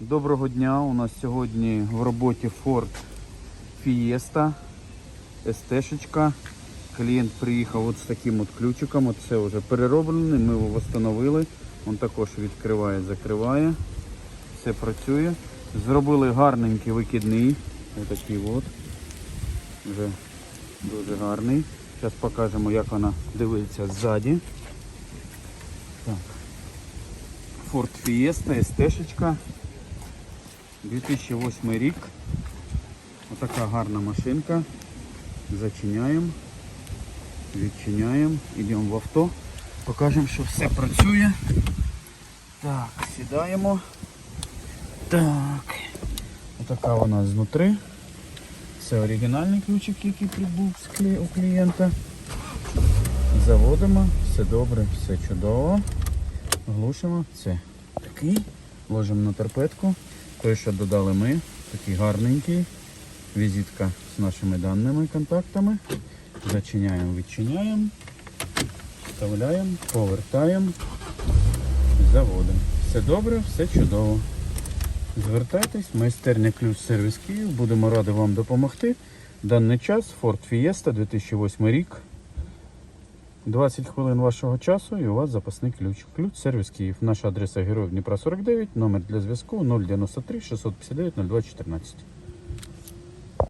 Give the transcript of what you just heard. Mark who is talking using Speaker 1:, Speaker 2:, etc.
Speaker 1: Доброго дня. У нас сьогодні в роботі Ford Fiesta СТ-шечка. Клієнт приїхав от з таким от ключиком. Це вже перероблений, ми його встановили. Він також відкриває, закриває. Все працює. Зробили гарненький викидний. Отакий от. Вже дуже гарний. Зараз покажемо, як вона дивиться ззаді. Так. Ford Fiesta СТ-шечка. 2008 рік. Отака гарна машинка. Зачиняємо, відчиняємо, йдемо в авто, покажемо, що все працює. Так, сідаємо. Так. Отака вона знутри. Це оригінальний ключик, який прибув у клієнта. Заводимо, все добре, все чудово. Глушимо. Це такий. Ложимо на торпедку. Той, що додали ми, такий гарненький. Візитка з нашими даними контактами. Зачиняємо, відчиняємо, вставляємо, повертаємо, заводимо. Все добре, все чудово. Звертайтесь, майстерня ключ сервіс Київ. Будемо раді вам допомогти. Даний час Ford Fiesta 2008 рік. 20 хвилин вашого часу і у вас запасний ключ. Ключ сервіс Київ. Наша адреса Героїв Дніпра 49, номер для зв'язку 093 659 02 14.